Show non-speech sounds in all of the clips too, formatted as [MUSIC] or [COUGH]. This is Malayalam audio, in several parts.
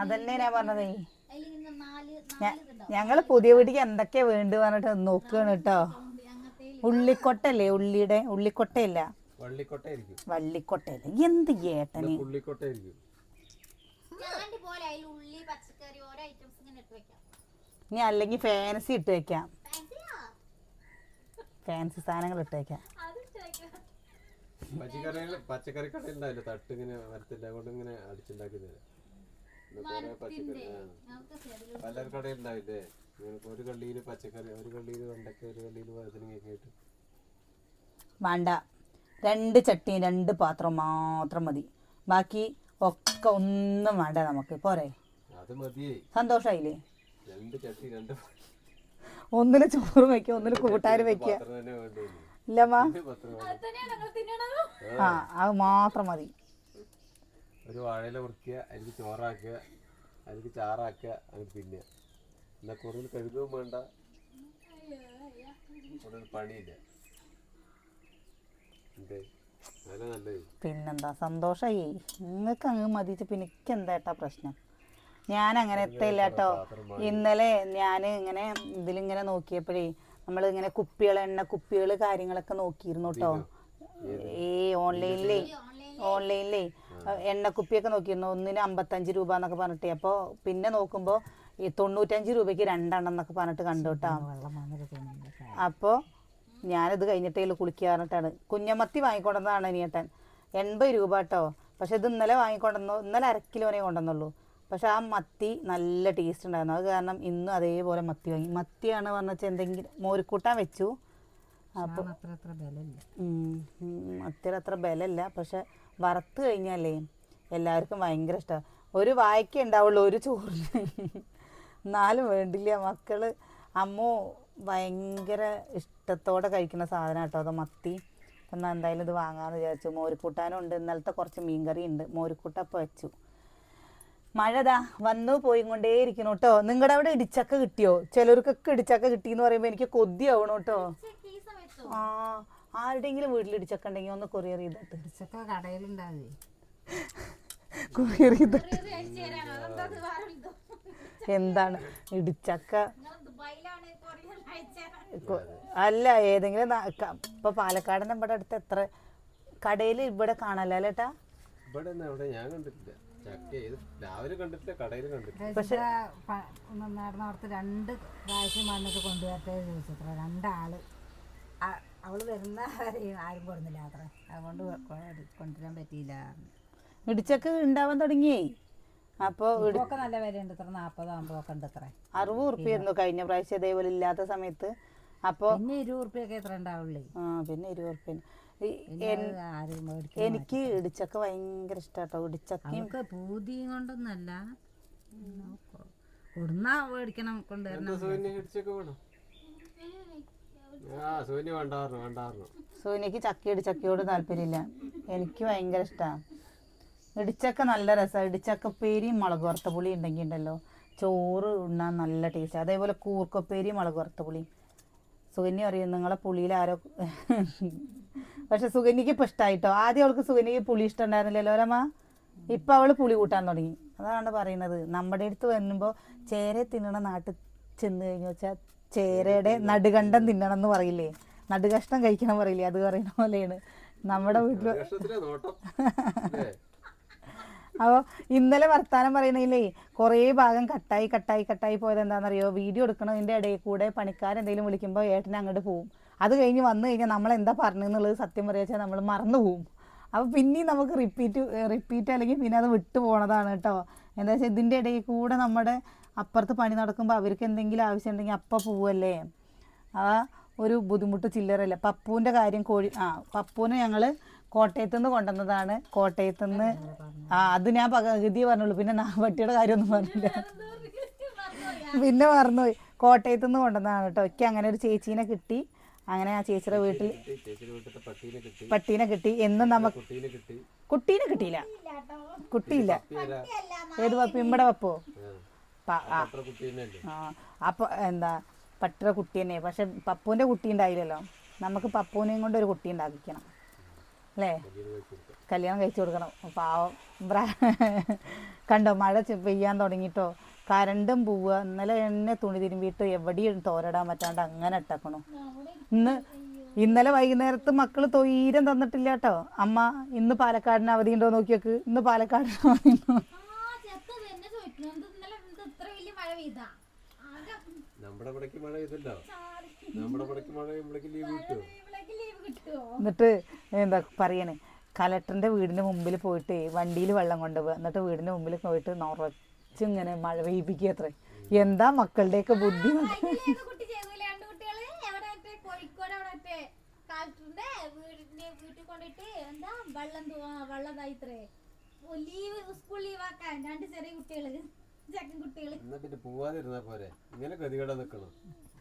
അതല്ലേ ഞാൻ പറഞ്ഞതേ. ഞങ്ങൾ പുതിയ വീട്ടിക്ക് എന്തൊക്കെയാ വേണ്ടു പറഞ്ഞിട്ട് നോക്കുകയാണ് കേട്ടോ. ഉള്ളിക്കൊട്ടല്ലേ ഉള്ളിയുടെ ഉള്ളിക്കൊട്ടയില്ല? വള്ളിക്കൊട്ടയില്ല? എന്ത് ഏട്ടന്? പുള്ളിക്കൊട്ടയായിരിക്കും. സ്റ്റാൻഡ് പോലെ അതിൽ ഉള്ളി പച്ചക്കറി ഓരോ ഐറ്റംസ് ഇങ്ങനെ ഇട്ട് വെക്കാം. ഇനി അല്ലെങ്കിൽ ഫാൻസി ഇട്ട് വെക്കാം. ഫാൻസിയാ ഫാൻസി സാധനങ്ങൾ ഇട്ടേക്കാം ഇട്ട് വെക്കാം. പച്ചക്കറികൾ പച്ചക്കറി ഉണ്ടാവില്ല തട്ട് ഇങ്ങനെ വരത്തില്ല കൊണ്ട് ഇങ്ങനെ അടിച്ചുണ്ടാക്കി തരാം പച്ചക്കറി പലർ കടയിൽ ഉണ്ടാവില്ലേ ഒരു കള്ളിയിൽ പച്ചക്കറി ഒരു കള്ളിയിൽ വെണ്ടക്ക ഒരു കള്ളിയിൽ വഴുതനങ്ങയൊക്കെ ആയിട്ട്. വേണ്ട. രണ്ട് ചട്ടി രണ്ട് പാത്രം മാത്രം മതി. ബാക്കി ഒക്കെ ഒന്നും വേണ്ട നമുക്ക്. പോരെ. സന്തോഷായില്ലേ? രണ്ട് ചട്ടി രണ്ട് ഒന്നിൽ ചോറ് വെക്കുക ഒന്നിൽ കൂട്ടാര് വെക്കുക. പാത്രം തന്നെ വേണ്ടേ ഇല്ലമ്മ. ആ അത് മാത്രം മതി. ഒരു വാഴയില മുറിക്കുക അതിലേക്ക് ചോറാക്കുക അതിലേക്ക് ചാറാക്കുക അങ്ങനെ പിന്നെ. എന്നാ കൂടുതൽ കഴുകുകയും വേണ്ട. കൂടുതൽ പണിയില്ല. പിന്നെന്താ? സന്തോഷായി. നിങ്ങൾക്ക് അങ്ങ് മതിച്ച് പിന്നെ എനിക്ക് എന്താ ഏട്ടാ പ്രശ്നം? ഞാൻ അങ്ങനെ എത്തില്ല കേട്ടോ. ഇന്നലെ ഞാൻ ഇങ്ങനെ ഇതിലിങ്ങനെ നോക്കിയപ്പോഴേ നമ്മൾ ഇങ്ങനെ കുപ്പികൾ എണ്ണ കുപ്പികൾ കാര്യങ്ങളൊക്കെ നോക്കിയിരുന്നു കേട്ടോ ഈ ഓൺലൈനിലേ ഓൺലൈനിലേ. എണ്ണക്കുപ്പിയൊക്കെ നോക്കിയിരുന്നു. ഒന്നിന് അമ്പത്തഞ്ച് രൂപ എന്നൊക്കെ പറഞ്ഞിട്ട്. അപ്പോൾ പിന്നെ നോക്കുമ്പോൾ ഈ തൊണ്ണൂറ്റഞ്ച് രൂപയ്ക്ക് രണ്ടെണ്ണം എന്നൊക്കെ പറഞ്ഞിട്ട് കണ്ടു കേട്ടോ. അപ്പോൾ ഞാനിത് കഴിഞ്ഞിട്ടേ കുളിക്കുക പറഞ്ഞിട്ടാണ്. കുഞ്ഞമത്തി വാങ്ങിക്കൊണ്ടെന്നാണ് അനിയട്ടൻ. എൺപത് രൂപ കേട്ടോ. പക്ഷെ ഇത് ഇന്നലെ വാങ്ങിക്കൊണ്ടെന്നു ഇന്നലെ അരക്കിലോനെ കിലോനെ കൊണ്ടുവന്നുള്ളൂ. പക്ഷെ ആ മത്തി നല്ല ടേസ്റ്റ് ഉണ്ടായിരുന്നു. അത് കാരണം ഇന്നും അതേപോലെ മത്തി വാങ്ങി. മത്തിയാണ് പറഞ്ഞാൽ എന്തെങ്കിലും മോരിക്കൂട്ടാൻ വെച്ചു. അപ്പോൾ മത്തിയുടെ അത്ര ബലമില്ല. പക്ഷെ വറുത്ത് കഴിഞ്ഞാലേ എല്ലാവർക്കും ഭയങ്കര ഇഷ്ടമാണ് ഒരു വായ്ക്ക ഉണ്ടാവുള്ളൂ ഒരു ചോറിന്. എന്നാലും വേണ്ടില്ല. മക്കൾ അമ്മോ ഭയങ്കര ഇഷ്ടത്തോടെ കഴിക്കുന്ന സാധനം കേട്ടോ അത് മത്തി. എന്നാൽ എന്തായാലും ഇത് വാങ്ങാമെന്ന് വിചാരിച്ചു. മോരിക്കൂട്ടാനും ഉണ്ട്. ഇന്നലത്തെ കുറച്ച് മീൻകറി ഉണ്ട്. മോരിക്കൂട്ടപ്പം വെച്ചു. മഴതാ വന്നു പോയി കൊണ്ടേയിരിക്കണം കേട്ടോ നിങ്ങളുടെ അവിടെ ഇടിച്ചക്ക കിട്ടിയോ? ചിലർക്കൊക്കെ ഇടിച്ചക്ക കിട്ടിയെന്ന് പറയുമ്പോൾ എനിക്ക് കൊതിയാവണം കേട്ടോ ആ ആരുടെങ്കിലും വീട്ടിൽ ഇടിച്ചക്ക ഉണ്ടെങ്കിൽ ഒന്ന് കൊറിയർ ചെയ്തിട്ട്. ഇടിച്ചക്ക കടയിലുണ്ടാവേ. കൊറിയർ ചെയ്ത് ചെറിയത് അയച്ചു തരാനോ? അതെന്താ ഇത് വേറെ എന്തോ? എന്താണ്? ഇടിച്ചക്ക? അല്ല ഏതെങ്കിലും ഇപ്പൊ പാലക്കാടിന്റെ ഇവിടെ അടുത്ത് എത്ര? കടയിൽ ഇവിടെ കാണാലോ ഏട്ടാ ഇവിടെ ഞാൻ കണ്ടിട്ടില്ല. രാവിലെ കണ്ടിട്ടില്ല കടയിൽ കണ്ടിട്ടില്ല. പക്ഷെ രണ്ട് പ്രാവശ്യം വന്നിട്ട് കൊണ്ടുവരട്ടെ ചോദിച്ചത്ര. രണ്ടാൾ. അവൾ വരുന്ന ആരും കൊടുന്നില്ല അത്ര. അതുകൊണ്ട് കൊണ്ടുവരാൻ പറ്റിയില്ല. ഇടിച്ചൊക്കെ ഉണ്ടാവാൻ തുടങ്ങിയേ. അപ്പൊ ഇപ്പൊക്കെ നല്ല വിലയുണ്ട് ഇത്ര നാൽപ്പത് അമ്പതൊക്കെ ഉണ്ട് ഇത്ര അറുപത് ഉറുപ്പിയായിരുന്നു കഴിഞ്ഞ പ്രാവശ്യം ഇതേപോലെ ഇല്ലാത്ത സമയത്ത്. അപ്പൊ പിന്നെ ഇരുപത് ഉറുപ്പിയൊക്കെ എത്ര ഉണ്ടാവുള്ളേ. ആ പിന്നെ ഇരുപത് ഉറുപ്പ്യ എനിക്ക് ഇടിച്ചക്ക ഭയങ്കര ഇഷ്ടാട്ടോ. ഇടിച്ചക്കയും പൂതിയും കൊണ്ടൊന്നല്ല. കൊടുന്നാ മേടിക്കണം കൊണ്ടുവരണം. സോനിക്ക് ചക്ക ഇടിച്ചക്കയോട് താല്പര്യമില്ല. എനിക്ക് ഭയങ്കര ഇഷ്ടാ. ഇടിച്ചക്ക നല്ല രസമാണ് ഇടിച്ചക്കപ്പേരിയും മുളക് വറുത്ത പുളി ഉണ്ടെങ്കിൽ ഉണ്ടല്ലോ. ചോറ് ഉണ്ണാൻ നല്ല ടേസ്റ്റ്. അതേപോലെ കൂർക്കപ്പേരിയും മുളക് വറുത്ത പുളിയും. സുകന്യ അറിയും നിങ്ങളെ പുളിയിൽ ആരോ പക്ഷെ സുഗന്യക്ക് ഇപ്പം ഇഷ്ടമായിട്ടോ ആദ്യം അവൾക്ക് സുഗന്യക്ക് പുളി ഇഷ്ടമുണ്ടായിരുന്നില്ലല്ലോ അല്ലമ്മ ഇപ്പം അവൾ പുളി കൂട്ടാൻ തുടങ്ങി. അതാണ് പറയുന്നത്. നമ്മുടെ അടുത്ത് വരുമ്പോൾ ചേര തിന്നണ നാട്ടിൽ ചെന്ന് കഴിഞ്ഞു വെച്ചാൽ ചേരയുടെ നടുകണ്ടം തിന്നണം എന്ന് പറയില്ലേ? നടുകഷ്ടം കഴിക്കണം പറയില്ലേ? അത് പറയുന്ന പോലെയാണ്. നമ്മുടെ വീട്ടിൽ [LAUGHS] അപ്പോൾ ഇന്നലെ വർത്താനം പറയണില്ലേ കുറേ ഭാഗം കട്ടായി കട്ടായി കട്ടായി പോയത് എന്താണെന്നറിയോ വീഡിയോ എടുക്കണതിന്റെ ഇടയിൽ കൂടെ പണിക്കാരെന്തെങ്കിലും വിളിക്കുമ്പോൾ ഏട്ടൻ അങ്ങോട്ട് പോവും. അത് കഴിഞ്ഞ് വന്നു കഴിഞ്ഞാൽ നമ്മൾ എന്താ പറഞ്ഞെന്നുള്ളത് സത്യം പറയുക വെച്ചാൽ നമ്മൾ മറന്നു പോകും അപ്പോൾ പിന്നെയും നമുക്ക് റിപ്പീറ്റ് റിപ്പീറ്റ് അല്ലെങ്കിൽ പിന്നെ അത് വിട്ടു പോണതാണ് കേട്ടോ. എന്താ വെച്ചാൽ ഇതിന്റെ ഇടയിൽ കൂടെ നമ്മുടെ അപ്പുറത്ത് പണി നടക്കുമ്പോൾ അവർക്ക് എന്തെങ്കിലും ആവശ്യം ഉണ്ടെങ്കിൽ അപ്പം പോവല്ലേ? ആ ഒരു ബുദ്ധിമുട്ട് ചില്ലറല്ല പപ്പുവിന്റെ കാര്യം കോഴി ആ പപ്പുവിനെ ഞങ്ങൾ കോട്ടയത്ത് നിന്ന് കൊണ്ടുവന്നതാണ്. കോട്ടയത്ത് നിന്ന് ആ അത് ഞാൻ പകുതി പറഞ്ഞുള്ളൂ. പിന്നെ നാവട്ടിയുടെ കാര്യമൊന്നും പറഞ്ഞില്ല. പിന്നെ മറന്നുപോയി. കോട്ടയത്ത് നിന്ന് കൊണ്ടുവന്നതാണ് കേട്ടോ. എനിക്ക് അങ്ങനെ ഒരു ചേച്ചീനെ കിട്ടി. അങ്ങനെ ആ ചേച്ചിയുടെ വീട്ടിൽ പട്ടീനെ കിട്ടി. എന്നും നമുക്ക് കുട്ടീനെ കിട്ടി. കുട്ടീനെ കിട്ടിയില്ല. കുട്ടിയില്ല. ഏത് പപ്പി? ഇമ്മടെ പപ്പോ? അപ്പൊ എന്താ പട്ടിയുടെ കുട്ടി തന്നെ. പക്ഷെ പപ്പുവിന്റെ കുട്ടി ഉണ്ടായില്ലല്ലോ. നമുക്ക് പപ്പുവിനെയും കൊണ്ട് ഒരു കുട്ടി ഉണ്ടാക്കിക്കണം. അല്ലേ? കല്യാണം കഴിച്ചു കൊടുക്കണം. പാവം. കണ്ടോ മഴ പെയ്യാൻ തുടങ്ങിയിട്ടോ? കരണ്ടും പോവുക. ഇന്നലെ എന്നെ തുണി തിരുമ്പിയിട്ട് എവിടെയും തോരടാൻ പറ്റാണ്ട് അങ്ങനെ ഇട്ടക്കണു. ഇന്ന് ഇന്നലെ വൈകുന്നേരത്ത് മക്കൾ തൊയ്യം തന്നിട്ടില്ല കേട്ടോ അമ്മ ഇന്ന് പാലക്കാടിന് അവധി ഉണ്ടോ നോക്കിയൊക്കെ. ഇന്ന് പാലക്കാടിന് അവധി ഉണ്ടോ? എന്നിട്ട് എന്താ പറയണേ? കലക്ടറിന്റെ വീടിന്റെ മുമ്പിൽ പോയിട്ട് വണ്ടിയിൽ വെള്ളം കൊണ്ടുപോകുക എന്നിട്ട് വീടിന്റെ മുമ്പിൽ പോയിട്ട് നിറച്ചിങ്ങനെ മഴ പെയ്യിപ്പിക്കുക അത്രേ. എന്താ മക്കളുടെയൊക്കെ ബുദ്ധി? വീട്ടിൽ കൊണ്ടിട്ട് എന്താ വെള്ളം തൂ- ആ, വെള്ളം ഇതായിത്രേ ലീവ് സ്കൂൾ ലീവ് രണ്ട് ചെറിയ കുട്ടികൾ ചെക്കൻ കുട്ടികൾ. എന്നാ പിന്നെ പോവാതിരുന്നാ പോരെ. ഇങ്ങനെ ഗതികേടെ നിക്കണം.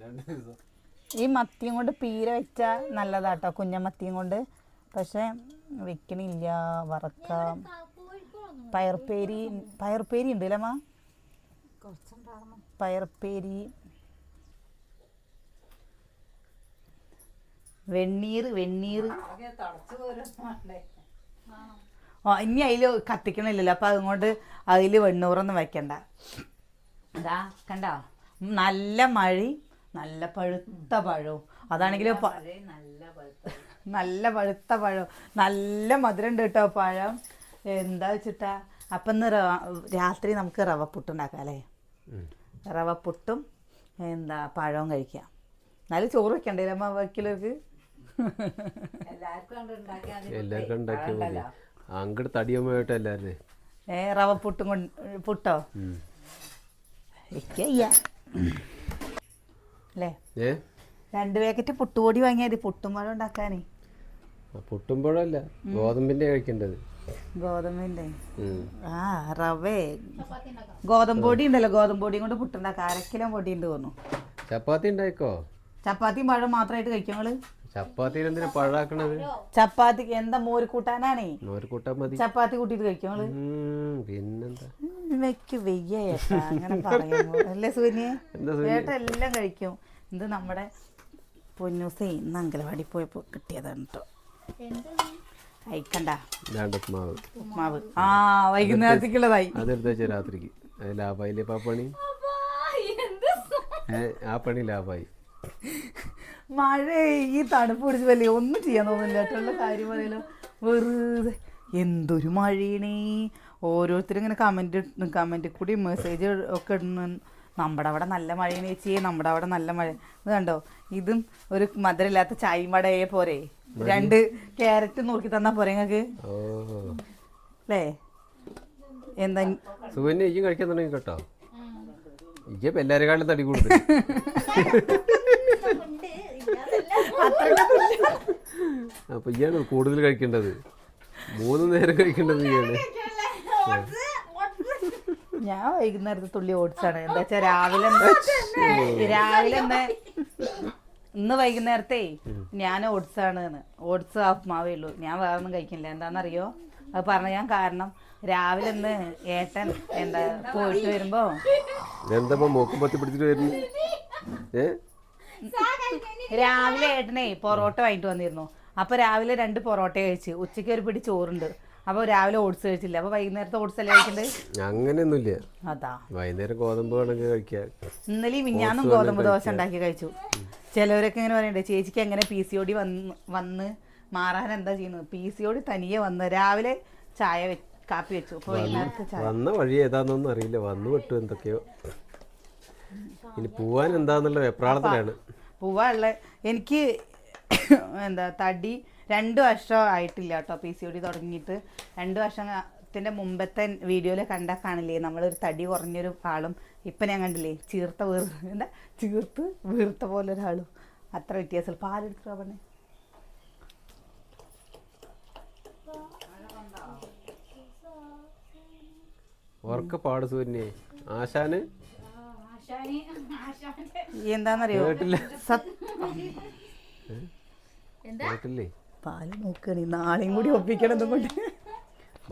രണ്ട് ദിവസം. ഈ മത്തിയും കൊണ്ട് പീര വെച്ച നല്ലതാട്ടോ കുഞ്ഞമത്തിയും കൊണ്ട്. പക്ഷെ വെക്കണില്ല വറക്കാം. പയർപ്പേരി പയർപ്പേരി ഉണ്ട് അല്ലേ മാ പയർപ്പേരി. വെണ്ണീർ വെണ്ണീർ. ആ ഇനി അതിൽ കത്തിക്കണില്ലല്ലോ അപ്പം അതുകൊണ്ട് അതിൽ വെണ്ണൂറൊന്നും വെക്കണ്ട. ഇതാ കണ്ടോ? നല്ല മഴ നല്ല പഴുത്ത പഴവും. അതാണെങ്കിൽ നല്ല പഴുത്ത നല്ല പഴുത്ത പഴം നല്ല മധുരം ഉണ്ട് കേട്ടോ പഴം. എന്താ വെച്ചിട്ടാ? അപ്പം ഇന്ന് രാത്രി നമുക്ക് റവ പുട്ടുണ്ടാക്കാം അല്ലേ? റവ പുട്ടും എന്താ പഴവും കഴിക്കാം. എന്നാലും ചോറ് വെക്കണ്ടേ അമ്മ വയ്ക്കലേക്ക് എല്ലാവർക്കും ഉണ്ടാക്കിയാൽ മതി അങ്ങോട്ട് തടിയമ്മയായിട്ട് എല്ലാവരും ഏ റവ പുട്ടും കൊണ്ട് പുട്ടോ? അല്ലേ? രണ്ട് പാക്കറ്റ് പുട്ടുപൊടി വാങ്ങിയാൽ പുട്ടും പഴം ഉണ്ടാക്കാനേ. പുട്ടുമ്പോഴല്ല ഗോതമ്പിന്റെ കഴിക്കേണ്ടത്. ഗോതമ്പിന്റെ ഉം. ആ റവേ. ഗോതമ്പ് പൊടി ഉണ്ടല്ലോ ഗോതമ്പ് പൊടിയും കൊണ്ട് പുട്ടുണ്ടാക്കാം അര കിലോ പൊടി ഉണ്ട് തോന്നുന്നു. ചപ്പാത്തി ഉണ്ടായിക്കോ? ചപ്പാത്തിയും പഴം മാത്രമായിട്ട് കഴിക്കും നിങ്ങൾ? ചപ്പാത്തിന് എന്തിനാ പഴാക്കണത് ചപ്പാത്തി എന്താ മോര് കൂട്ടാനാണേ മോര് കൂട്ടാൻ മതി. ചപ്പാത്തി കൂട്ടിട്ട് കഴിക്കും നിങ്ങൾ? പിന്നെന്താ? വെക്ക് വെയ്യ അങ്ങനെ പറയുമ്പോ അല്ലേ സൂര്യ എന്താ ഏട്ട എല്ലാം കഴിക്കും. ഇത് നമ്മുടെ പൊന്നൂസേ ഇന്ന് അങ്കലവാടി പോയപ്പോ കിട്ടിയതാണ് കേട്ടോ ഉപ്മാവ്. ഉപ്മാവ്. ആ വൈകുന്നേരത്തേക്കുള്ളതായി. അതെടുത്ത് വെച്ച രാത്രിക്ക്. അത് ആ പണി ആ പണി ലാഭായി മഴ ഈ തണുപ്പ് പിടിച്ച് വലിയ ഒന്നും ചെയ്യാൻ തോന്നില്ല കേട്ടുള്ള കാര്യം പറയലോ. വെറുതെ. എന്തൊരു മഴയണേ. ഓരോരുത്തരും ഇങ്ങനെ കമന്റ് കമന്റ് കൂടി മെസ്സേജ് ഒക്കെ ഇടുന്നു. നമ്മുടെ അവിടെ നല്ല മഴയെന്ന് ചേച്ചി. നമ്മുടെ അവിടെ നല്ല മഴ ഇത് കണ്ടോ? ഇതും ഒരു മധുരമില്ലാത്ത ചായയും വടയെ പോരെ. രണ്ട് ക്യാരറ്റ് നോക്കി തന്നാ പോരെ നിങ്ങൾക്ക് അല്ലേ എന്താ സുകന്യ ഇയ്യും കഴിക്കാൻ തുടങ്ങി കേട്ടോ ഇയ്യപ്പം എല്ലാവരെക്കാളും തടി കൂടുതൽ അപ്പൊ ഇയാണ് കൂടുതൽ കഴിക്കേണ്ടത്. മൂന്ന് നേരം കഴിക്കേണ്ടത് ഇയാണ് ഞാൻ വൈകുന്നേരത്തെ തുള്ളി ഓടിച്ചാണ് എന്താ വെച്ചാ രാവിലെ രാവിലെ എന്താ ഇന്ന് വൈകുന്നേരത്തെ ഞാൻ ഓട്സ് ആണ് ഓട്സ് ഹാഫ് മാവേ ഉള്ളൂ. ഞാൻ വേറെ ഒന്നും കഴിക്കില്ല. എന്താണെന്നറിയോ അത് പറഞ്ഞ ഞാൻ കാരണം രാവിലെ ഇന്ന് ഏട്ടൻ എന്താ പോയിട്ട് വരുമ്പോ എന്താ മൂക്കും പത്തി പിടിച്ചിട്ട് വരുന്നു? രാവിലെ ഏട്ടനെ പൊറോട്ട വാങ്ങിട്ട് വന്നിരുന്നു. അപ്പൊ രാവിലെ രണ്ട് പൊറോട്ട കഴിച്ച് ഉച്ചയ്ക്ക് ഒരു പിടി ചോറുണ്ട്. അപ്പൊ രാവിലെ ഓട്സ് കഴിച്ചില്ല? അപ്പൊ വൈകുന്നേരത്തെ ഓട്സ് അല്ലേ കഴിക്കണ്ടേ? അങ്ങനെയൊന്നുമില്ല. അതാ. വൈകുന്നേരം ഗോതമ്പ് വേണമെങ്കിൽ കഴിക്കാം. ഇന്നലെയും മിഞ്ഞാന്നും ഗോതമ്പ് ദോശ ഉണ്ടാക്കി കഴിച്ചു. ചിലവരൊക്കെ ഇങ്ങനെ പറയണ്ടേ ചേച്ചിക്ക് എങ്ങനെ പി സി ഒടി വന്ന് വന്ന് മാറാൻ എന്താ ചെയ്യുന്നത്? പി സി ഒടി തനിയെ വന്ന് രാവിലെ ചായ കാപ്പി വെച്ചു. അപ്പോൾ വൈകുന്നേരത്തെ ചായ. വന്ന വഴി ഏതാന്നൊന്നും അറിയില്ല. വന്നു വിട്ടു എന്തൊക്കെയോ. ഇനി പോവാൻ എന്താന്നുള്ള വെപ്രാളത്തിലാണ്. പോവാനുള്ള എനിക്ക് എന്താ തടി രണ്ട് വർഷം ആയിട്ടില്ല കേട്ടോ പി സി ഒ ഡി തുടങ്ങിയിട്ട്. രണ്ട് വർഷത്തിന്റെ മുമ്പത്തെ വീഡിയോയിൽ കണ്ടാൽ കാണില്ലേ? നമ്മളൊരു തടി കുറഞ്ഞൊരു ആളും ഇപ്പം ഞാൻ കണ്ടില്ലേ? ചീർത്ത വീർ എന്താ? ചീർത്ത് വീർത്ത പോലെ ഒരാളും അത്ര വ്യത്യാസം പാലെടുത്തിട്ടാ പറഞ്ഞേ? ഉറക്ക പാട് സൂര്യനെ ആശാന്? എന്താന്നറിയോ? കേട്ടില്ല. കേട്ടില്ലേ? പാൽ നോക്കണി നാളെയും കൂടി ഒപ്പിക്കണം കൊണ്ട്.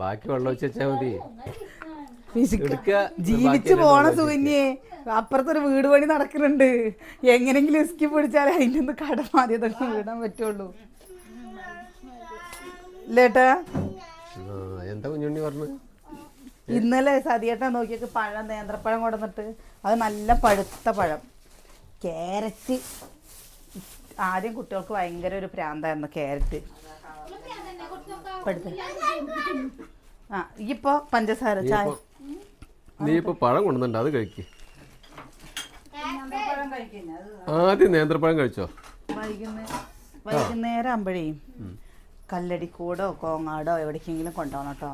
ബാക്കി വെള്ളം വെച്ച് വെച്ചാൽ മതി ജീവിച്ചു പോണ സുകന്യെ അപ്പുറത്തൊരു വീട് പണി നടക്കുന്നുണ്ട്. എങ്ങനെങ്കിലും ഇസ്കി പിടിച്ചാലേ അതിന്റെ ഒന്ന് കട ആദ്യം തന്നെ വിടാൻ പറ്റുള്ളൂ. ഇല്ലേട്ടാ? എന്താ കുഞ്ഞുണ്ണി പറഞ്ഞു? ഇന്നലെ സതിയേട്ടൻ നോക്കിയൊക്കെ പഴം നേന്ത്രപ്പഴം കൊണ്ടുവന്നിട്ട് അത് നല്ല പഴുത്ത പഴം. ക്യാരറ്റ്. ആദ്യം കുട്ടികൾക്ക് ഭയങ്കര ഒരു പ്രാന്തായിരുന്നു ക്യാരറ്റ്. ആ ഇപ്പൊ പഞ്ചസാര ചായ. നീ ഇപ്പൊ പഴം കൊണ്ടുണ്ട് അത് കഴിക്ക്. ആദ്യം നേന്ത്രപ്പഴം കഴിച്ചോ? വൈകുന്നേരം ആകുമ്പോഴേ കല്ലടിക്കൂടോ കോങ്ങാടോ എവിടേക്കെങ്കിലും കൊണ്ടുപോകണം കേട്ടോ.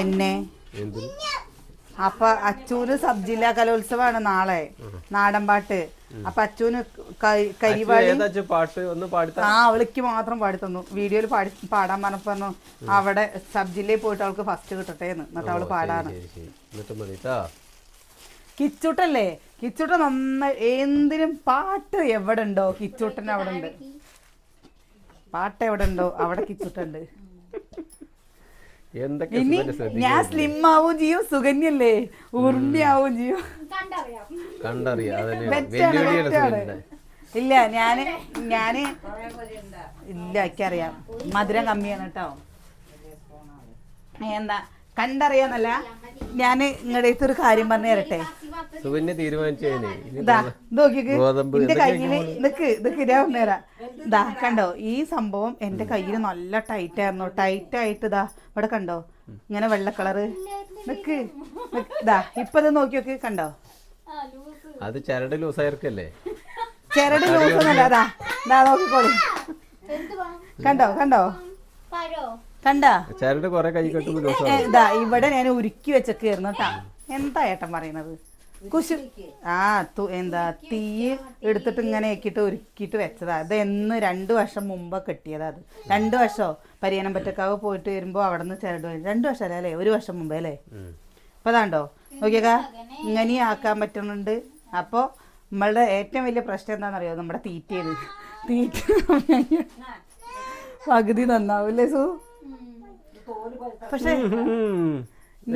എന്നെ. അപ്പൊ അച്ചൂന് സബ് ജില്ലാ കലോത്സവമാണ് നാളെ. നാടൻപാട്ട് അപ്പൊ അച്ചൂന് കരിവാളി പാട്ട്? ഒന്ന് ആ അവളിക്ക് മാത്രം പാടി തന്നു. വീഡിയോയിൽ പാടി പാടാൻ പറഞ്ഞപ്പോ പറഞ്ഞു അവിടെ സബ് ജില്ലയിൽ പോയിട്ട് അവൾക്ക് ഫസ്റ്റ് കിട്ടട്ടെ എന്ന് എന്നിട്ട് അവൾ പാടാണ് കിച്ചൂട്ടല്ലേ? കിച്ചൂട്ട നന്നായി എന്തിനും പാട്ട് എവിടെ ഉണ്ടോ കിച്ചൂട്ടൻ അവിടെ ഉണ്ട് പാട്ട് എവിടെ ഉണ്ടോ അവിടെ കിച്ചൂട്ടുണ്ട് എന്തൊക്കെ ഇനി. ഞാൻ സ്ലിം ആവും ചെയ്യും സുകന്യല്ലേ? ഉരുണ്ടിയാവും ചെയ്യും. കണ്ടറിയാം. അതന്നെ ഇല്ല ഞാൻ ഞാൻ ഇല്ല എനിക്കറിയാം. മധുരം കമ്മിയാണ് കേട്ടോ. എന്താ കണ്ടറിയാന്നല്ല? ഞാൻ നിങ്ങളുടെ അടുത്ത് ഒരു കാര്യം പറഞ്ഞു തരട്ടെ? സുകന്യ കയ്യിൽ നിക്ക് നിക്ക് ഞാൻ പറഞ്ഞുതരാം ഇതാ കണ്ടോ ഈ സംഭവം എന്റെ കയ്യിൽ നല്ല ടൈറ്റ് ആയിരുന്നു. ടൈറ്റ് ആയിട്ട് ഇതാ ഇവിടെ കണ്ടോ? ഇങ്ങനെ വെള്ള കളറ്. നിക്ക് ദാ ഇതാ ഇപ്പൊ ഇത് നോക്കി നോക്ക് കണ്ടോ? അത് ചരട് ലൂസായിരിക്കല്ലേ ചെരട് അതാ ഇതാ നോക്കിക്കോളൂ. കണ്ടോ കണ്ടോ? കണ്ടോ? ചരട് കൊറേ കൈ കെട്ടുമ്പോ ഏ, ഇതാ ഇവിടെ ഞാൻ ഉരുക്കി വെച്ചേക്കായിരുന്നു കേട്ടാ. എന്താ ഏട്ടൻ പറയുന്നത്? കുശു ആ എന്താ തീ എടുത്തിട്ട് ഇങ്ങനെ ആക്കിയിട്ട് ഉരുക്കിയിട്ട് വെച്ചതാ. അത് എന്ന് രണ്ടു വർഷം മുമ്പ് കെട്ടിയതാ അത്. രണ്ടു വർഷോ? പരിയനം പറ്റക്കാവ് പോയിട്ട് വരുമ്പോ അവിടെ നിന്ന് ചരട് രണ്ടു വർഷം അല്ലേ? ഒരു വർഷം മുമ്പേ അല്ലേ? അപ്പോൾ അപ്പൊ അതാണ്ടോ നോക്കിയേക്കാ. ഇങ്ങനെ ആക്കാൻ പറ്റുന്നുണ്ട്. അപ്പോ നമ്മളുടെ ഏറ്റവും വലിയ പ്രശ്നം എന്താണെന്നറിയോ? നമ്മുടെ തീറ്റയിൽ തീറ്റ പകുതി നന്നാവൂല്ലേ സു? പക്ഷെ.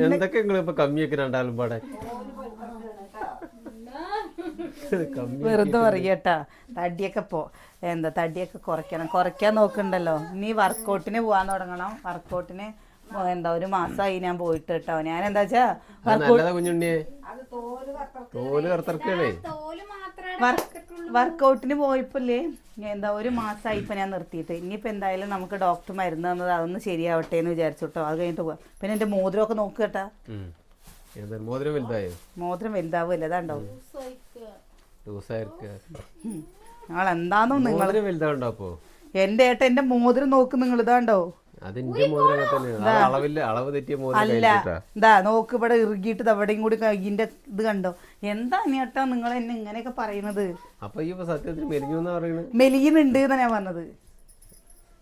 എന്തൊക്കെ നിങ്ങൾ ഇപ്പൊ കമ്മിയൊക്കെ രണ്ടാലും പാടെ? വെറുതെ പറയട്ടാ. തടിയൊക്കെ പോ എന്താ തടിയൊക്കെ കുറയ്ക്കണം. കുറയ്ക്കാൻ നോക്കണ്ടല്ലോ. നീ വർക്കൗട്ടിന് പോവാൻ തുടങ്ങണം. വർക്കൗട്ടിന് എന്താ ഒരു മാസമായി ഞാൻ പോയിട്ട് കേട്ടോ ഞാൻ എന്താ വെച്ചാ കുഞ്ഞുണ്ണിയെ. തോൽ കറുത്തറക്കണേ വർക്കൗട്ടിന് പോയപ്പോല്ലേ എന്താ ഒരു മാസമായി ഇപ്പൊ ഞാൻ നിർത്തിയിട്ട്. ഇനിയിപ്പോ എന്തായാലും നമുക്ക് ഡോക്ടർ മരുന്ന് തന്നത് അതൊന്ന് ശരിയാവട്ടെ എന്ന് വിചാരിച്ചു കേട്ടോ അത് കഴിഞ്ഞിട്ട് പോവാം. പിന്നെ എന്റെ മോതിരമൊക്കെ കേട്ടാ. എന്താ മോതിരം വലുതായോ? മോതിരം വലുതാവില്ല അതാണ്ടോ? ഞങ്ങൾ എന്താന്നും നിങ്ങൾ മോതിരം എന്റെ ഏട്ട എന്റെ മോതിരം നോക്ക് നിങ്ങൾ ഇതാണ്ടോ? മോതിരം തന്നെയാണ് അളവില്ല അളവ് തെറ്റിയ അല്ല. നോക്ക് ഇവിടെ ഇറുകിയിട്ട് അവിടെയും കൂടി കയ്യിന്റെ ഇത് കണ്ടോ? എന്താ ചേട്ടാ നിങ്ങൾ എന്നെ ഇങ്ങനെയൊക്കെ പറയുന്നത്? അപ്പൊ ഈ ഇപ്പൊ സത്യത്തിൽ മെലിഞ്ഞു എന്ന് പറയുന്നത് മെലിയുന്നുണ്ട് എന്നാ ഞാൻ പറഞ്ഞത്.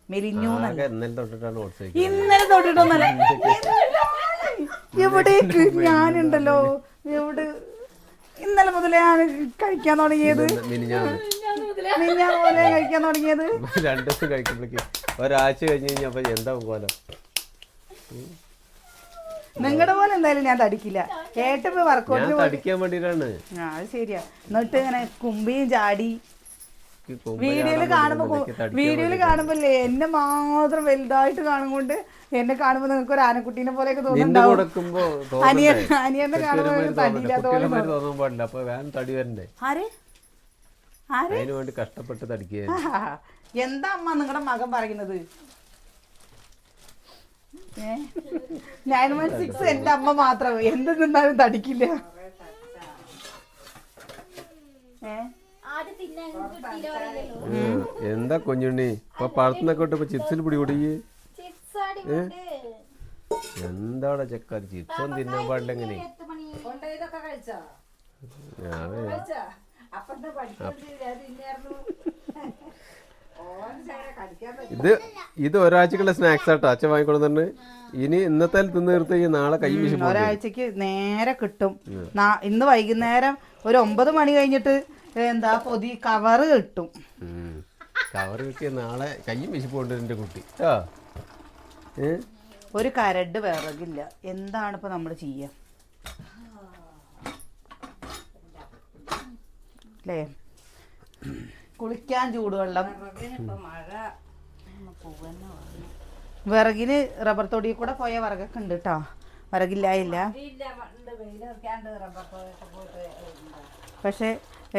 മെലിഞ്ഞു ആകെ ഇന്നലെ തൊട്ടിട്ടാണ് ഓട്സ് കഴിക്കുന്നത് ഇന്നലെ തൊട്ടിട്ടൊന്നല്ല. എവിടേക്ക്? ഞാനുണ്ടല്ലോ. എവിടെ? ഇന്നലെ മുതലേ ആണ് കഴിക്കാൻ തുടങ്ങിയത്. ഞാൻ പോലെ കഴിക്കാൻ തുടങ്ങിയത്. രണ്ടു ദിവസം കഴിക്കുമ്പോഴേക്ക് ഒരാഴ്ച കഴിഞ്ഞ് കഴിഞ്ഞപ്പോ എന്താ പോലെ? നിങ്ങളുടെ പോലെ എന്തായാലും ഞാൻ തടിക്കില്ല. ഏട്ടൻ ഞാൻ വർക്കൗട്ടിന് തടിക്കാൻ വേണ്ടിട്ടാണ്. ആ അത് ശരിയാ. എന്നിട്ട് ഇങ്ങനെ കുമ്പിയും ചാടി. വീഡിയോയിൽ കാണുമ്പോ വീഡിയോയിൽ കാണുമ്പോ എന്നെ മാത്രം വലുതായിട്ട് കാണുകൊണ്ട് എന്നെ കാണുമ്പോ നിങ്ങൾക്ക് ഒരു ആനക്കുട്ടീനെ പോലെയൊക്കെ തോന്നുന്നുണ്ടാവും. അനിയൻ അനിയന്റെ കാണുമ്പോ തടിയില്ലാത്ത പോലെ ആര്? ആര്? അതിനു വേണ്ടി കഷ്ടപ്പെട്ട് തടിക്കുക. [LAUGHS] എന്താ അമ്മ നിങ്ങളുടെ മകൻ പറയുന്നത്? നയൻ വൺ സിക്സ് എന്റെ അമ്മ മാത്രം. എന്ത് നിന്നാലും തടിക്കില്ല. എന്താ കൊഞ്ഞുണ്ണി? ഇപ്പൊ പഴത്തിനൊക്കെ ചിപ്സിൽ പിടി കൂടി ചിപ്സ് അടിപൊളി എന്താണ് ചെക്കാർ ചിപ്സും തിന്നാൻ പാടില്ല എങ്ങനെ? [LAUGHS] ഇത് ഇത് ഒരാഴ്ചക്കുള്ള സ്നാക്സ് ആട്ടോ. അച്ഛൻ വാങ്ങിക്കൊണ്ടു ഇനി ഇന്നത്തെ തിന്ന് തീർത്ത് ഈ നാളെ കൈ വീശി ഒരാഴ്ചക്ക് നേരെ കിട്ടും. ഇന്ന് വൈകുന്നേരം ഒരു ഒമ്പത് മണി കഴിഞ്ഞിട്ട് എന്താ പൊതി കവറ് കിട്ടും. കവർ കിട്ടിയ നാളെ കയ്യും വീശി പോകണ്ട എന്റെ കുട്ടി. ആ ഒരു കരട് വിറകില്ല. എന്താണ് ഇപ്പൊ നമ്മൾ ചെയ്യുക അല്ലേ കുളിക്കാൻ ചൂടുവെള്ളം. ഇപ്പൊ മഴ. ഒന്ന് പോവന്നെ പറഞ്ഞു വിറകിന് റബ്ബർ തൊടിയിൽ കൂടെ പോയ വിറകൊക്കെ ഉണ്ട് കേട്ടോ വിറകില്ലായില്ല. പക്ഷെ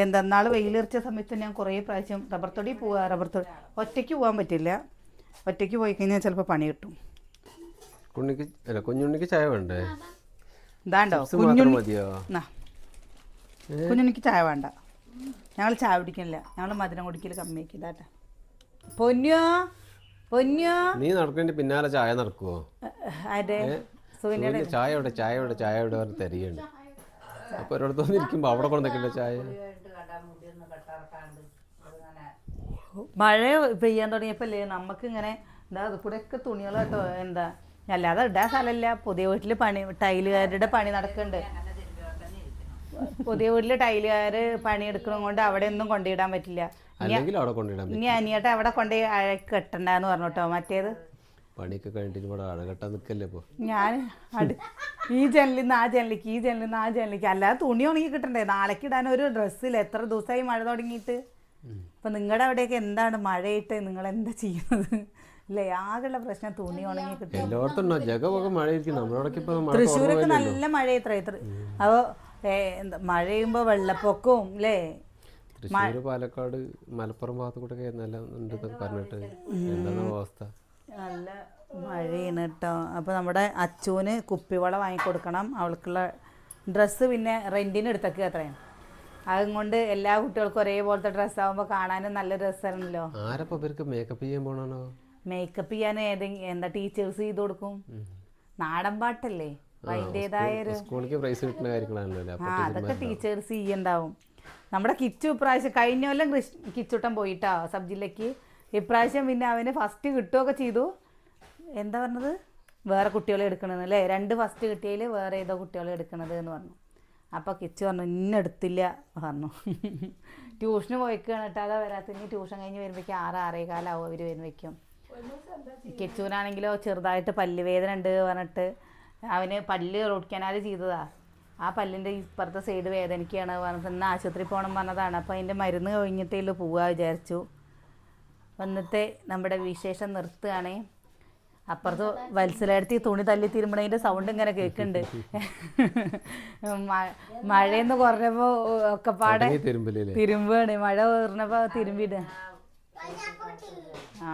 എന്തെന്നാൾ വെയിലെറിച്ച സമയത്ത് ഞാൻ കുറേ പ്രാവശ്യം റബ്ബർ തൊടി പോവാ റബ്ബർ തൊടി ഒറ്റയ്ക്ക് പോകാൻ പറ്റില്ല. ഒറ്റയ്ക്ക് പോയി കഴിഞ്ഞാൽ ചിലപ്പോൾ പണി കിട്ടും. അല്ല കുഞ്ഞുണ്ണിക്ക് ചായ വേണ്ടേ? ഇതാണ്ടോ? കുഞ്ഞുണ്ണിക്ക് ചായ വേണ്ട. ഞങ്ങൾ ചായ കുടിക്കണില്ല. ഞങ്ങൾ മധുരം കുടിക്കൽ കമ്മിയാക്കി ഇതാട്ടെ പൊന്നോ? പൊന്നോ? നീ നടക്കേണ്ട പിന്നാലെ ചായ നടക്കുവോ? അതെ സുവിന് ചായ ഇവിടെ ചായ ഇവിടെ ചായ ഇവിടെ പറഞ്ഞ് തരികയുണ്ട് അപ്പൊ ഒരിടത്ത് ഇരിക്കുമ്പോ അവിടെ ചായ കണ്ടാ മുടിയൊന്ന് മഴ പെയ്യാൻ തുടങ്ങിയപ്പോഴല്ലേ നമുക്ക് ഇങ്ങനെ എന്താ അത് കൂടെയൊക്കെ തുണികൾ കേട്ടോ എന്താ. അല്ലാതെ ഇടാൻ സ്ഥലമില്ല. പുതിയ വീട്ടിൽ പണി ടൈലുകാരുടെ പണി നടക്കുന്നുണ്ട് അങ്ങനെ തിരുമ്പി തന്നെ ഇരിക്കണം പുതിയ വീട്ടിൽ ടൈലുകാർ പണിയെടുക്കണം കൊണ്ട് അവിടെ ഒന്നും കൊണ്ടിടാൻ പറ്റില്ല. അല്ലെങ്കിൽ അവിടെ കൊണ്ടിടാൻ ഇനി അനിയേട്ട അവിടെ കൊണ്ട് കെട്ടണ്ടെന്ന് പറഞ്ഞോട്ടോ. മറ്റേത്? പണിയൊക്കെ കഴിഞ്ഞിട്ട് ഇവിടെ നിൽക്കല്ലേ ഞാൻ ഈ ജനലിൽ നിന്ന് ആ ജനലിക്ക് ഈ ജനലിൽ നിന്ന് ആ ജനലിക്ക് അല്ലാതെ തുണി ഉണങ്ങി കിട്ടണ്ടേ? നാളേക്ക് ഇടാൻ ഒരു ഡ്രസ്സില്ല എത്ര ദിവസമായി മഴ തുടങ്ങിയിട്ട്? അപ്പം നിങ്ങളുടെ അവിടെയൊക്കെ എന്താണ് മഴയിട്ട് നിങ്ങൾ എന്താ ചെയ്യുന്നത്? അല്ലേ ആകെയുള്ള പ്രശ്നം തുണി ഉണങ്ങി കിട്ടും. എല്ലായിടത്തും തൃശ്ശൂരൊക്കെ നല്ല മഴ ഇത്ര ഇത്ര. അപ്പോൾ മഴ പെയ്യുമ്പോൾ വെള്ളപ്പൊക്കവും അല്ലേ തൃശ്ശൂർ പാലക്കാട് മലപ്പുറം ഭാഗത്ത് കൂടെ ഉണ്ട് പറഞ്ഞിട്ട് എന്താണ് അവസ്ഥ. നല്ല മഴയാണ് കേട്ടോ അപ്പോൾ നമ്മുടെ അച്ചുവിന് കുപ്പിവള വാങ്ങിക്കൊടുക്കണം. അവൾക്കുള്ള ഡ്രസ്സ് പിന്നെ റെന്റിന് എടുത്തൊക്കെ അത്രയും അതും കൊണ്ട് എല്ലാ കുട്ടികൾക്കും ഒരേപോലത്തെ ഡ്രസ്സ് ആകുമ്പോൾ കാണാനും നല്ല രസമാണല്ലോ. ആരപ്പോ ഇവർക്ക് മേക്കപ്പ് ചെയ്യാൻ പോണോ മേക്കപ്പ് ചെയ്യാൻ ഏതെങ്കിലും എന്താ ടീച്ചേഴ്സ് ചെയ്ത് കൊടുക്കും? നാടൻ പാട്ടല്ലേ? സ്കൂളിലേക്ക് പ്രൈസ് കിട്ടുന്ന കാര്യങ്ങളാണല്ലോ അതൊക്കെ ടീച്ചേഴ്സ് ചെയ്യണ്ടാവും നമ്മുടെ കിച്ചു ഇപ്രാവശ്യം കഴിഞ്ഞ കൊല്ലം കൃഷ് കിച്ചുട്ടൻ പോയിട്ടാ സബ് ജില്ലക്ക് ഇപ്രാവശ്യം പിന്നെ അവന് ഫസ്റ്റ് കിട്ടുകയൊക്കെ ചെയ്തു. എന്താ പറഞ്ഞത്? വേറെ കുട്ടികളെ എടുക്കണമെന്ന് അല്ലേ? രണ്ട് ഫസ്റ്റ് കിട്ടിയതിൽ വേറെ ഏതോ കുട്ടികളെ എടുക്കണത് എന്ന് പറഞ്ഞു. അപ്പോൾ കിച്ചു പറഞ്ഞു ഇന്ന എടുത്തില്ല പറഞ്ഞു. ട്യൂഷന് പോയിക്കാണ് കേട്ടോ അതാ വരാത്ത ഇനി ട്യൂഷൻ കഴിഞ്ഞ് വരുമ്പോഴേക്കും ആറ് ആറേ കാലാവും അവർ വരുമ്പോഴേക്കും. കിച്ചുവിനാണെങ്കിലോ ചെറുതായിട്ട് പല്ല് വേദന ഉണ്ട് പറഞ്ഞിട്ട്. അവന് പല്ല് റൂട്ട് കനാൽ ചെയ്തതാ. ആ പല്ലിന്റെ ഇപ്പുറത്തെ സൈഡ് വേദനിക്കുകയാണ് പറഞ്ഞിട്ട് ഇന്ന് ആശുപത്രി പോകണം പറഞ്ഞതാണ്. അപ്പോൾ അതിന്റെ മരുന്ന് കഴിഞ്ഞിട്ടേ ഉള്ളു പോവാ വിചാരിച്ചു. വന്നിട്ട് നമ്മുടെ വിശേഷം നിർത്തുകയാണ്. അപ്പുറത്ത് വത്സലടുത്ത് തുണി തല്ലി തിരുമ്പണതിന്റെ സൗണ്ട് ഇങ്ങനെ കേൾക്കുന്നുണ്ട് മഴയെന്ന് കുറഞ്ഞപ്പോൾ ഒക്കെ പാടെ തുടങ്ങി തരുമ്പില്ലേ തിരുമ്പാണ്. മഴ കുറഞ്ഞപ്പോൾ തിരുമ്പിടുക ആ.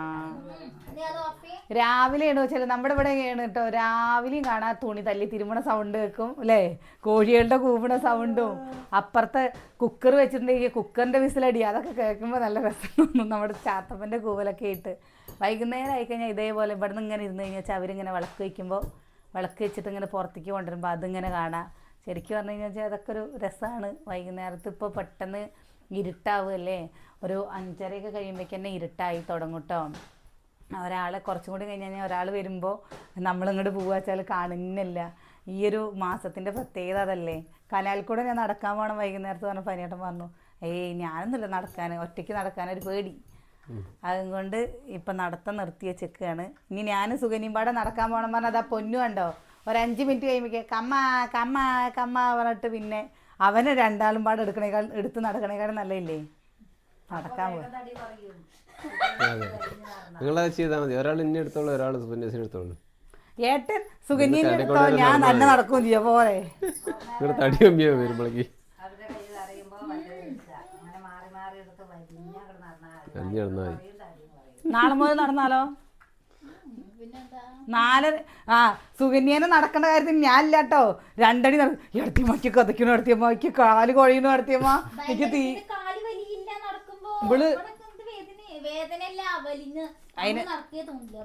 രാവിലെയാണ് വെച്ചാൽ നമ്മുടെ ഇവിടെ ആണ് കേട്ടോ രാവിലെയും കാണാൻ തുണി തല്ലി തിരുമണ സൗണ്ട് കേൾക്കും അല്ലേ കോഴികളുടെ കൂവണ സൗണ്ടും അപ്പുറത്തെ കുക്കർ വെച്ചിട്ടുണ്ടെങ്കിൽ കുക്കറിന്റെ വിസിലടി. അതൊക്കെ കേൾക്കുമ്പോൾ നല്ല രസം നമ്മുടെ ചാത്തപ്പന്റെ കൂവലൊക്കെ ഇട്ട് വൈകുന്നേരം ആയി ആയിക്കഴിഞ്ഞാൽ ഇതേപോലെ ഇവിടെ നിന്ന് ഇങ്ങനെ ഇരുന്ന് കഴിഞ്ഞാൽ അവരിങ്ങനെ വിളക്ക് വയ്ക്കുമ്പോൾ വിളക്ക് വെച്ചിട്ട് ഇങ്ങനെ പുറത്തേക്ക് കൊണ്ടുവരുമ്പോൾ അതിങ്ങനെ കാണാം. ശരിക്കും പറഞ്ഞു കഴിഞ്ഞാൽ അതൊക്കെ ഒരു രസമാണ് വൈകുന്നേരത്ത് ഇപ്പോൾ പെട്ടെന്ന് ഇരുട്ടാവുമല്ലേ ഒരു അഞ്ചരയൊക്കെ കഴിയുമ്പോഴേക്ക് തന്നെ ഇരുട്ടായി തുടങ്ങും കേട്ടോ ഒരാളെ കുറച്ചും കൂടി കഴിഞ്ഞ് കഴിഞ്ഞാൽ ഒരാൾ വരുമ്പോൾ നമ്മളിങ്ങോട്ട് പോവുക വെച്ചാൽ കാണുന്നില്ല. ഈ ഒരു മാസത്തിന്റെ പ്രത്യേകത അതല്ലേ. കനാൽ കൂടെ ഞാൻ നടക്കാൻ പോകണം വൈകുന്നേരത്ത് പറഞ്ഞ പനിയേട്ടൻ പറഞ്ഞു ഏയ് ഞാനൊന്നുമില്ല നടക്കാൻ ഒറ്റയ്ക്ക് നടക്കാൻ ഒരു പേടി. അതുകൊണ്ട് ഇപ്പം നടത്തം നിർത്തി വെച്ചേക്കാണ്. ഇനി ഞാൻ സുഗനിയും പാടെ നടക്കാൻ പോകണം പറഞ്ഞാൽ അതാ പൊന്നു കണ്ടോ? ഒരു അഞ്ച് മിനിറ്റ് കഴിയുമ്പോഴേ കമ്മ കമ്മ കമ്മ പറഞ്ഞിട്ട് പിന്നെ അവന് രണ്ടാളും പാടെ എടുക്കണേക്കാൾ എടുത്ത് നടക്കണേക്കാളും നല്ലയില്ലേ? നടക്കാൻ അതെ. നിങ്ങളത് ചെയ്താൽ മതി. ഒരാൾ ഇന്നെ എടുത്തോളൂ ഒരാൾ സുബന്യസിനെ എടുത്തോളൂ. ഏട്ടൻ എടുത്തോ? ഞാൻ തന്നെ നടക്കും ചെയ്യാ പോരെ നിങ്ങളുടെ തടി കമ്മിയാ വരുമ്പോഴേക്ക് നടന്നാൽ മതി. നാളെ മുതൽ നടന്നാലോ? പിന്നെന്താ? നാല് ആ സുകന്യേനെ നടക്കേണ്ട കാര്യത്തിൽ ഞാൻ ഇല്ല കേട്ടോ രണ്ടടി എടുത്തി മക്കി കഥയ്ക്കണു നടത്തിയമ്മ എനിക്ക് കാൽ കൊഴിയുന്നു നടത്തിയമ്മ എനിക്ക് തീ ഇത് കാൽ വലിയില്ല നടക്കുമ്പോ ഇവൾ ഇവിടൊക്കെ വേദന വേദനയല്ല വലിഞ്ഞ് അയിന് നടക്കേ തോന്നില്ല.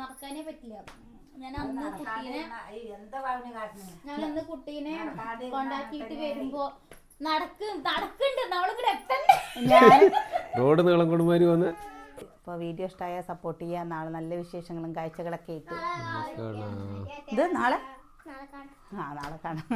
നടക്കാനേ പറ്റില്ല. ഞാൻ അന്ന് കുട്ടീനെ ഞാൻ അന്ന് കുട്ടീനെ നടക്കാതെ കൊണ്ടാക്കിയിട്ട് വരുമ്പോ നടക്കും നടക്കുന്നുണ്ട് നമ്മളിവിടെ എത്തണ്ടേ? റോഡ് നീളം കൊടുമാരി വന്ന് ഇപ്പോൾ വീഡിയോ ഇഷ്ടമായ സപ്പോർട്ട് ചെയ്യുക നാളെ നല്ല വിശേഷങ്ങളും കാഴ്ചകളൊക്കെ ആയിട്ട്. കാണാം ഇത് നാളെ? നാളെ കാണാം. ആ നാളെ കാണാം.